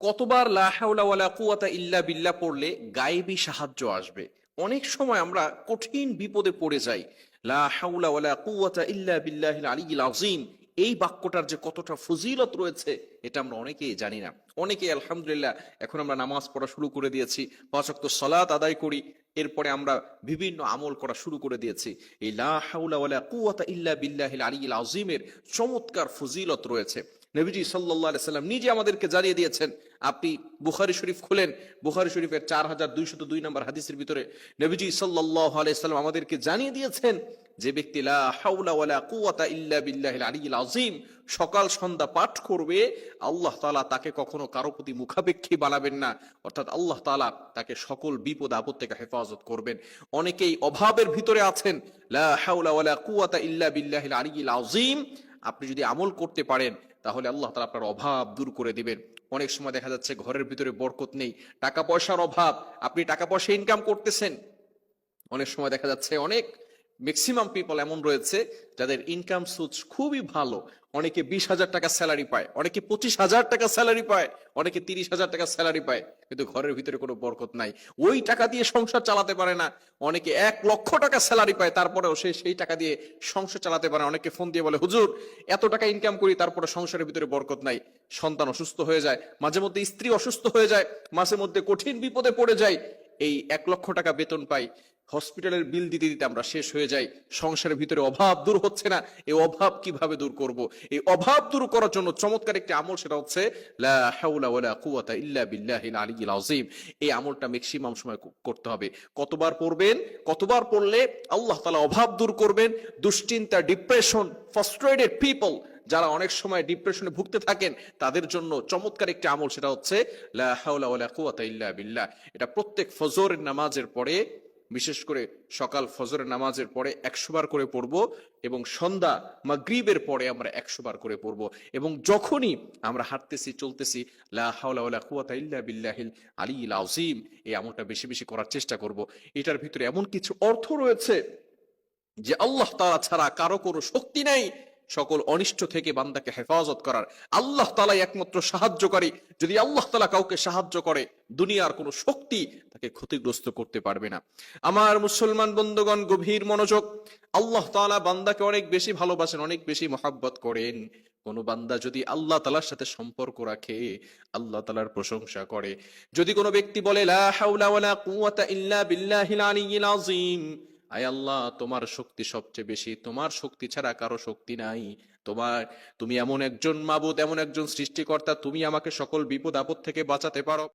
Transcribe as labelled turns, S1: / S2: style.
S1: কতবার লা হাওলা ওয়ালা কুওয়াতা ইল্লা বিল্লাহ পড়লে গায়েবী সাহায্য আসবে? অনেক সময় আমরা কঠিন বিপদে পড়ে যাই। লা হাওলা ওয়ালা কুওয়াতা ইল্লা বিল্লাহিল আলিয়্যিল আযীম। এই বাক্যটার যে কতটা ফজিলত রয়েছে, এটা আমরা অনেকেই জানি না। অনেকে আলহামদুলিল্লাহ, এখন আমরা নামাজ পড়া শুরু করে দিয়েছি, পাঁচ ওয়াক্ত সালাত আদায় করি, এরপরে আমরা বিভিন্ন আমল করা শুরু করে দিয়েছি। এই লা হাওলা ওয়ালা কুওয়াতা ইল্লা বিল্লাহিল আলিয়্যিল আযীমের চমৎকার ফজিলত রয়েছে। নবীজি সাল্লাহ সাল্লাম নিজে আমাদেরকে জানিয়ে দিয়েছেন, আপনি বুখারি শরীফ খুলেন, বুখারি শরীফের চার হাজার দুইশত দুই নম্বর হাদিসের ভিতরে নবীজি সাল্লাহ আলাইসাল্লাম আমাদেরকে জানিয়ে দিয়েছেন যে ব্যক্তি আযীম, সকাল সন্ধ্যা পাঠ করবে, আল্লাহ তাআলা তাকে কখনো কারও প্রতি মুখাপেক্ষী বানাবেন না। অর্থাৎ আল্লাহ তালা তাকে সকল বিপদ আপদ থেকে হেফাজত করবেন। অনেকেই অভাবের ভিতরে আছেন, লা হাওলা ওয়ালা কুওয়াতা ইল্লা বিল্লাহিল আলিয়্যিল আযীম, আপনি যদি আমল করতে পারেন তাহলে আল্লাহ তালা আপনার অভাব দূর করে দেবেন। অনেক সময় দেখা যাচ্ছে ঘরের ভিতরে বরকত নেই, টাকা পয়সার অভাব, আপনি টাকা পয়সা ইনকাম করতেছেন। অনেক সময় দেখা যাচ্ছে অনেক ম্যাক্সিমাম পিপল এমন রয়েছে যাদের ইনকাম সোর্স খুবই ভালো। অনেকে বিশ হাজার টাকা স্যালারি পায়, অনেকে পঁচিশ হাজার টাকা স্যালারি পায়, অনেকে তিরিশ হাজার টাকা স্যালারি পায়, কিন্তু ঘরের ভিতরে কোনো বরকত নাই। ওই টাকা দিয়ে সংসার চালাতে পারে না। অনেকে এক লক্ষ টাকা স্যালারি পায়, তারপরেও সে সেই টাকা দিয়ে সংসার চালাতে পারে অনেকে ফোন দিয়ে বলে, হুজুর, এত টাকা ইনকাম করি, তারপরে সংসারের ভিতরে বরকত নাই। সন্তান অসুস্থ হয়ে যায়, মাঝে মধ্যে স্ত্রী অসুস্থ হয়ে যায়, মাঝে মধ্যে কঠিন বিপদে পড়ে যায়। এই এক লক্ষ টাকা বেতন পাই হসপিটালের বিল দিতে দিতে আমরা শেষ হয়ে যাই। সংসারের ভিতরে অভাব দূর হচ্ছে না। এই অভাব কীভাবে দূর করব? এই অভাব দূর করার জন্য চমৎকার একটি আমল সেটা হচ্ছে, লা ওয়ালা এই আমলটা ম্যাক্সিমাম সময় করতে হবে। কতবার পড়বেন? কতবার পড়লে আল্লাহ তাআলা অভাব দূর করবেন? দুশ্চিন্তা ডিপ্রেশন ফ্রাস্ট্রেটেড পিপল যারা অনেক সময় ডিপ্রেশনে ভুগতে থাকেন, তাদের জন্য চমৎকার একটি আমল সেটা হচ্ছে, লা ওয়ালা বিল্লাহ। এটা প্রত্যেক ফজরের নামাজের পরে বিশেষ করে সকাল ফজরের নামাজের পরে একশো বার করে পড়ব এবং সন্ধ্যা মাগরিবের পরে আমরা একশো বার করে পড়ব। এবং যখনই আমরা হাঁটতেছি, চলতেছি বিল্লাহিল আলিয়্যিল আযীম, এই আমলটা বেশি বেশি করার চেষ্টা করব। এটার ভিতরে এমন কিছু অর্থ রয়েছে যে আল্লাহ তাআলা ছাড়া কারও কোনো শক্তি নাই। সকল অনিষ্ট থেকে বান্দাকে হেফাজত করার। আল্লাহ তালাই একমাত্র সাহায্যকারী। যদি আল্লাহ তালা কাউকে সাহায্য করে, দুনিয়ার কোনো শক্তি তাকে ক্ষতিগ্রস্ত করতে পারবে না। আমার মুসলমান বন্ধুগণ, গভীর মনোযোগ। আল্লাহ তালা বান্দাকে অনেক বেশি ভালোবাসেন, অনেক বেশি মহাব্বত করেন। কোন বান্দা যদি আল্লাহ তালার সাথে সম্পর্ক রাখে, আল্লাহ তালার প্রশংসা করে। যদি কোনো ব্যক্তি বলে, লা আয় আল্লাহ, তোমার শক্তি সবচেয়ে বেশি। তোমার শক্তি ছাড়া কারও শক্তি নাই। তোমার, তুমি এমন একজন মাবুদ, এমন একজন সৃষ্টিকর্তা, তুমি আমাকে সকল বিপদ আপদ থেকে বাঁচাতে পারো।